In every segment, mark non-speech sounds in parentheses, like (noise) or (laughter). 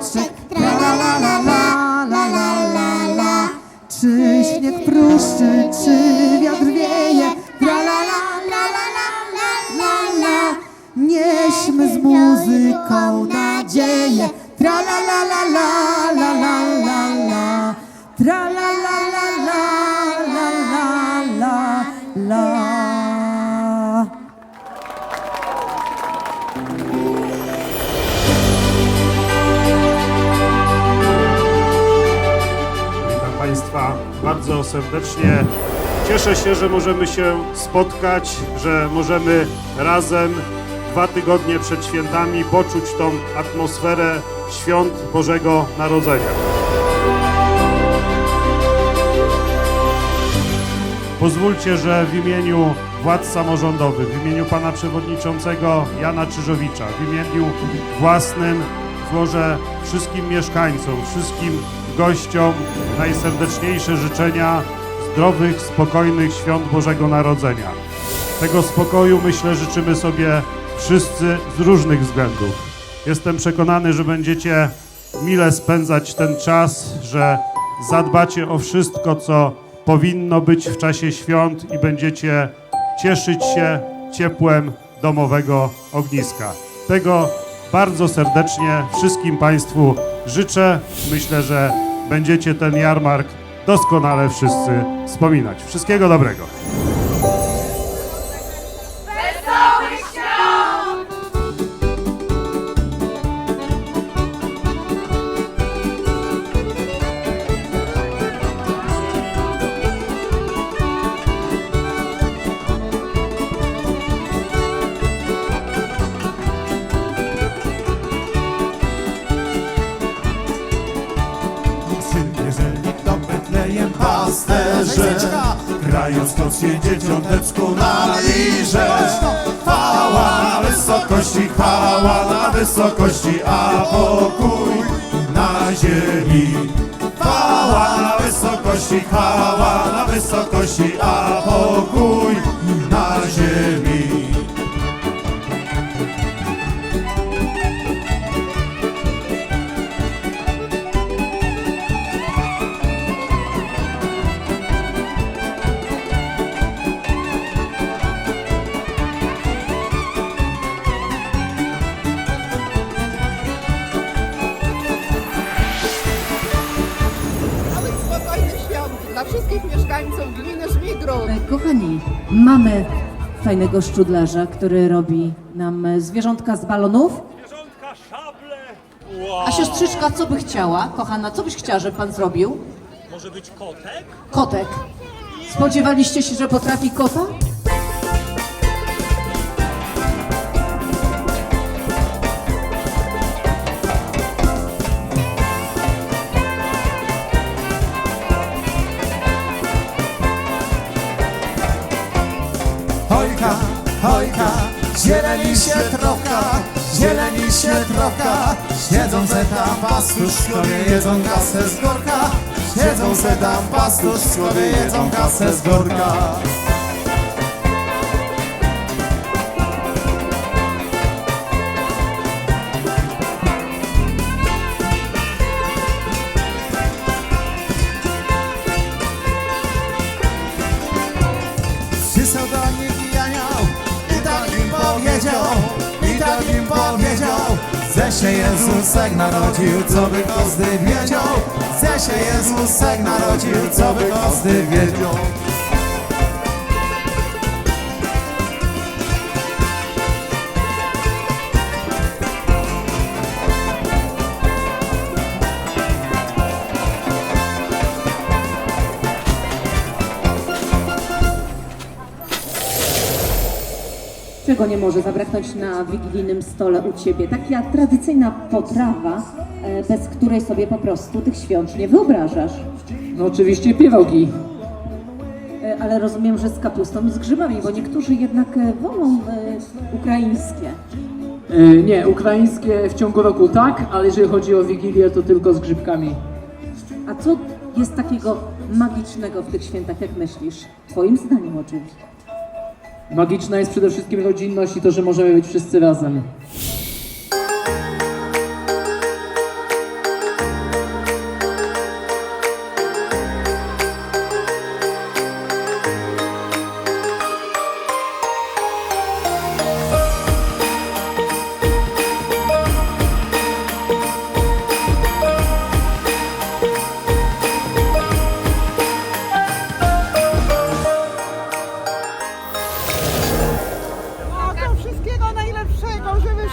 krzaczek, tra la la la la, la la la la. Czy śnieg pruszczy, czy wiatr wieje, tra la la la la la la la. Nieśmy z muzyką nadzieję, tra la la la la la la la. Serdecznie. Cieszę się, że możemy się spotkać, że możemy razem dwa tygodnie przed świętami poczuć tą atmosferę świąt Bożego Narodzenia. Pozwólcie, że w imieniu władz samorządowych, w imieniu pana przewodniczącego Jana Czyżowicza, w imieniu własnym złożę wszystkim mieszkańcom, wszystkim gościom najserdeczniejsze życzenia zdrowych, spokojnych świąt Bożego Narodzenia. Tego spokoju myślę życzymy sobie wszyscy z różnych względów. Jestem przekonany, że będziecie mile spędzać ten czas, że zadbacie o wszystko, co powinno być w czasie świąt i będziecie cieszyć się ciepłem domowego ogniska. Tego bardzo serdecznie wszystkim Państwu życzę. Myślę, że będziecie ten jarmark doskonale wszyscy wspominać. Wszystkiego dobrego. Pasterze Grają skocznie dzieciąteczku na liże Chwała na wysokości, chwała na wysokości A pokój na ziemi. Chwała na wysokości, chwała na wysokości A pokój na ziemi Kochani, mamy fajnego szczudlarza, który robi nam zwierzątka z balonów. Zwierzątka, szable! A siostrzyczka, co by chciała? Kochana, co byś chciała, żeby pan zrobił? Może być kotek? Kotek. Spodziewaliście się, że potrafi kota? Siedzą se tam pastuszkowie, jedzą kasę z gorka. Siedzą se tam pastuszkowie, jedzą kasę z gorka. Przysłał do Janiał i tak im powiedział, i tak im powiedział, że się Jezusek narodził, co by każdy wiedział, że się Jezusek narodził, co by każdy wiedział. Czego nie może zabraknąć na wigilijnym stole u Ciebie? Taka tradycyjna potrawa, e, bez której sobie po prostu tych świąt nie wyobrażasz. No oczywiście pierogi. E, Ale rozumiem, że z kapustą i z grzybami, bo niektórzy jednak e, wolą ukraińskie. Nie, ukraińskie w ciągu roku tak, ale jeżeli chodzi o Wigilię, to tylko z grzybkami. A co jest takiego magicznego w tych świętach, jak myślisz? Twoim zdaniem oczywiście. Magiczna jest przede wszystkim rodzinność i to, że możemy być wszyscy razem.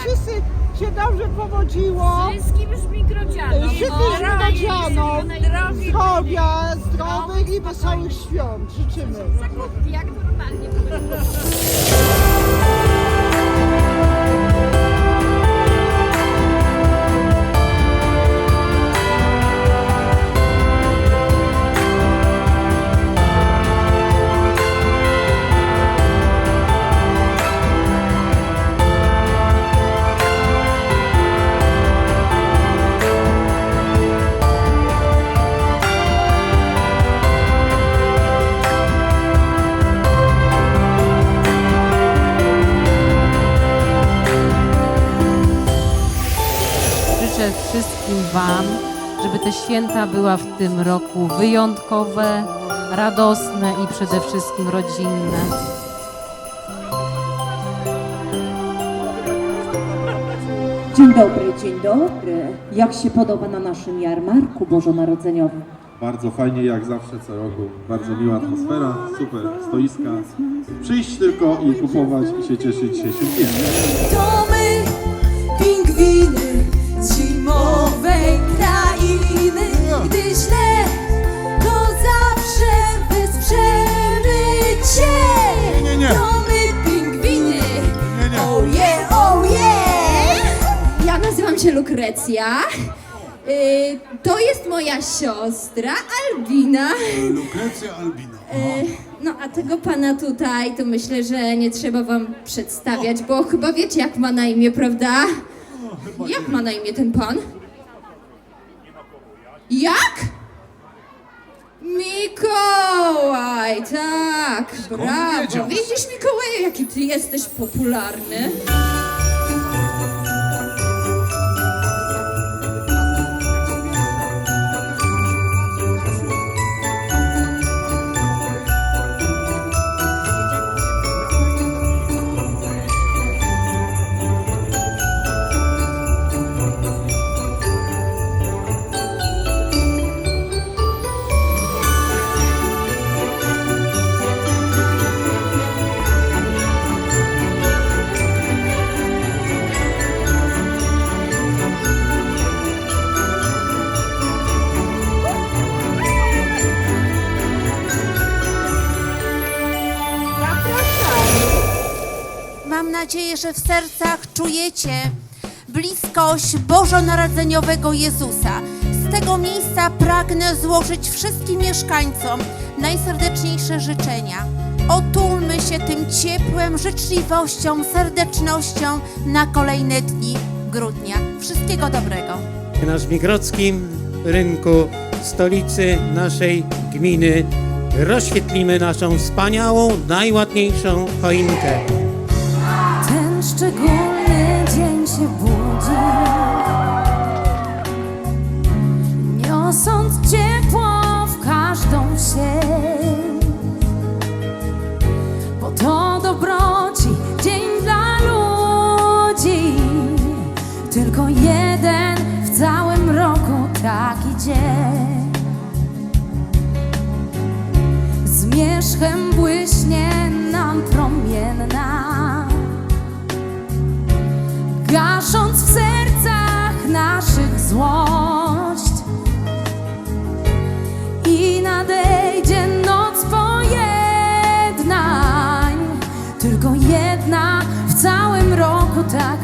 Wszyscy się dobrze powodziło. Wszystkim szmikrocianom. Wszystkim śmiegacianom Zdrowi, zdrowia, zdrowych i wesołych świąt życzymy. jak normalnie. (laughs) Życzę wszystkim Wam, żeby te święta była w tym roku wyjątkowe, radosne i przede wszystkim rodzinne. Dzień dobry, dzień dobry. Jak się podoba na naszym jarmarku bożonarodzeniowym? Bardzo fajnie, jak zawsze co roku. Bardzo miła atmosfera, super stoiska. Przyjść tylko i kupować i się cieszyć się świętami. To my, pingwiny Gdy źle, to zawsze wesprzemy Cię. Nie, nie, nie. To my, pingwiny. Nie, nie. Oh yeah, oh yeah! Ja nazywam się Lukrecja. Y, To jest moja siostra Albina. Lukrecja Albina. Y, No a tego pana tutaj to myślę, że nie trzeba wam przedstawiać, bo chyba wiecie jak ma na imię, prawda? Jak ma na imię ten pan? Jak? Mikołaj, tak, brawo. wiedział? Widzisz Mikołaju, jaki ty jesteś popularny? Mam nadzieję, że w sercach czujecie bliskość bożonarodzeniowego Jezusa. Z tego miejsca pragnę złożyć wszystkim mieszkańcom najserdeczniejsze życzenia. Otulmy się tym ciepłem, życzliwością, serdecznością na kolejne dni grudnia. Wszystkiego dobrego. na Żmigrodzkim rynku, stolicy naszej gminy, rozświetlimy naszą wspaniałą, najładniejszą choinkę. Szczególny dzień się budzi. Niosąc ciepło w każdą sień Bo to dobroci gasząc w sercach naszych złość. I nadejdzie noc pojednań, tylko jedna w całym roku taka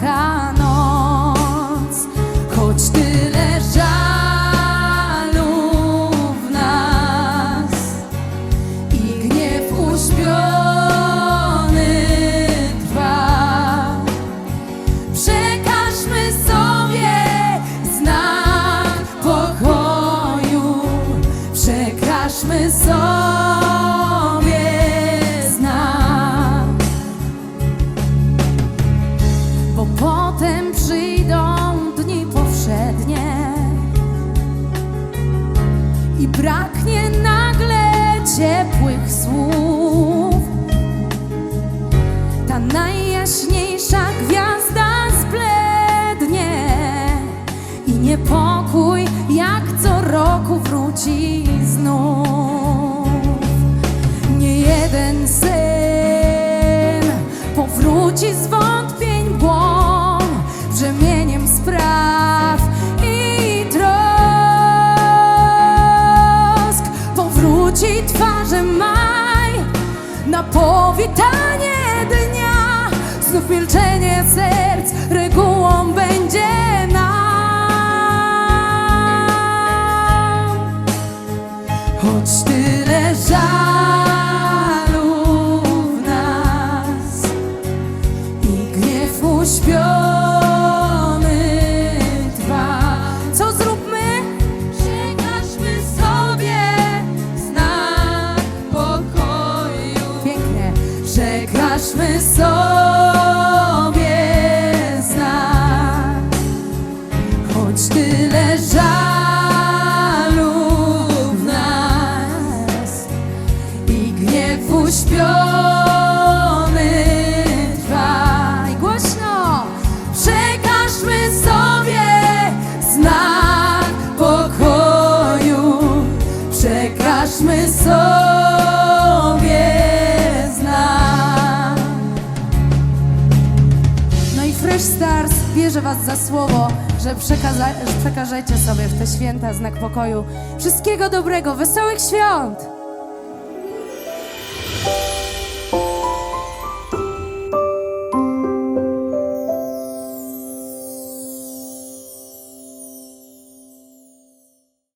słów. Ta najjaśniejsza gwiazda zblednie i niepokój jak co roku wróci znów. Nie jeden syn powróci z Kita bierze Was za słowo, że przekażecie sobie w te święta znak pokoju. Wszystkiego dobrego, wesołych świąt!